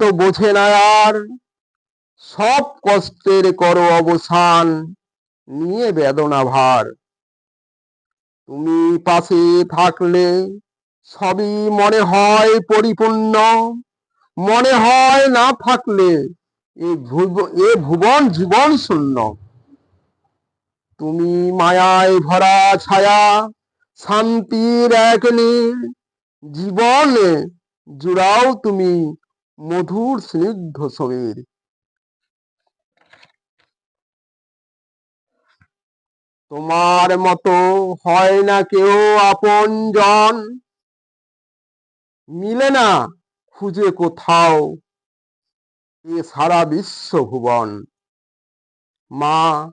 তো বোঝে না আর। সব কষ্টের করো অবসান, নিয়ে বেদনা ভার। তুমি পাশে থাকলে সবই মনে হয় পরিপূর্ণ। মনে হয় না থাকলে এ ভুবন জীবন শূন্য। তুমি মায়ায় ভরা ছায়া, শান্তির এক জীবনে জুড়াও তুমি মধুর স্নিগ্ধ সমীর তোমার মতো হয় না কেউ আপন জন মিলে না খুঁজে কোথাও এ সারা বিশ্ব ভুবন। মা,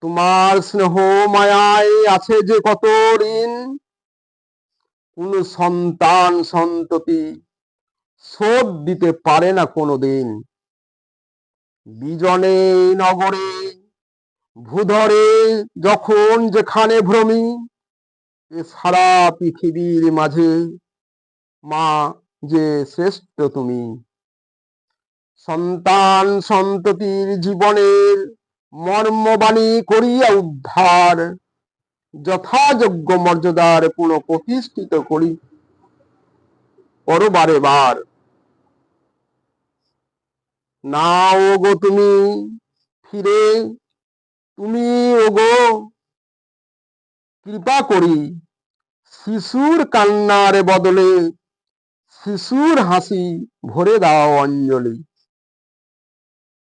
তোমার স্নেহ মায়ায় আছে যে কত ঋণ? কোন সন্তান সন্ততি শোধ দিতে পারে না কোনোদিন। বিজনে নগরে, ভূধরে, যখন যেখানে ভ্রমি, এ সারা পৃথিবীর মাঝে, মা যে শ্রেষ্ঠ তুমি। সন্তান সন্ততির জীবনের মর্মবাণী করিয়া উদ্ধার, যথাযোগ্য মর্যাদার পুনঃ প্রতিষ্ঠিত করি। পরবারে বার না ওগো তুমি ফিরে, তুমি ওগো কৃপা করি। শিশুর কান্নার বদলে শিশুর হাসি ভরে দাও অঞ্জলি।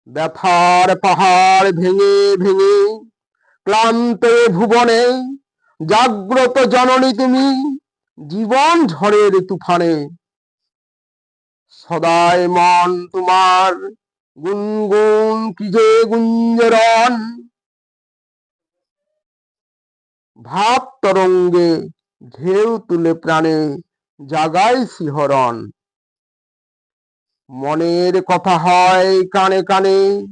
ব্যথার পাহাড় ভেঙে ভেঙে ক্লান্ত ভুবনে জাগ্রত জননী তুমি জীবন ঝড়ের তুফানে। সদায় মন তোমার গুনগুন কি যে গুঞ্জরণ ভাব তরঙ্গে ঢেউ তুলে প্রাণে জাগায় শিহরণ। মনের কথা হয় কানে কানে,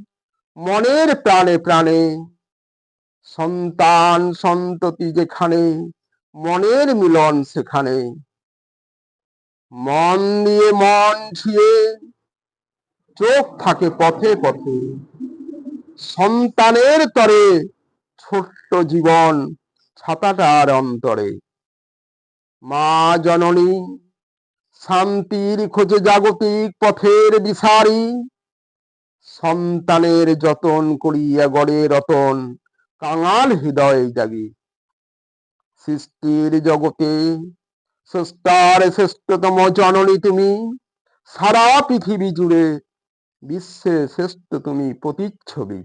মনের প্রাণে প্রাণে। সন্তান সন্ততি যেখানে, মনের মিলন সেখানে। মন দিয়ে মন ছুঁয়ে চোখ থাকে পথে পথে। সন্তানের তরে ছোট্ট জীবন ছাতাটার অন্তরে। মা জননী, শান্তির খোঁজে জাগতিক পথের দিশারি। সন্তানের যতন করিয়া গড়ে রতন কাঙাল হৃদয় জাগি। সৃষ্টির জগতে স্রষ্টার শ্রেষ্ঠতম জননী তুমি। সারা পৃথিবী জুড়ে বিশ্বের শ্রেষ্ঠ তুমি প্রতিচ্ছবি।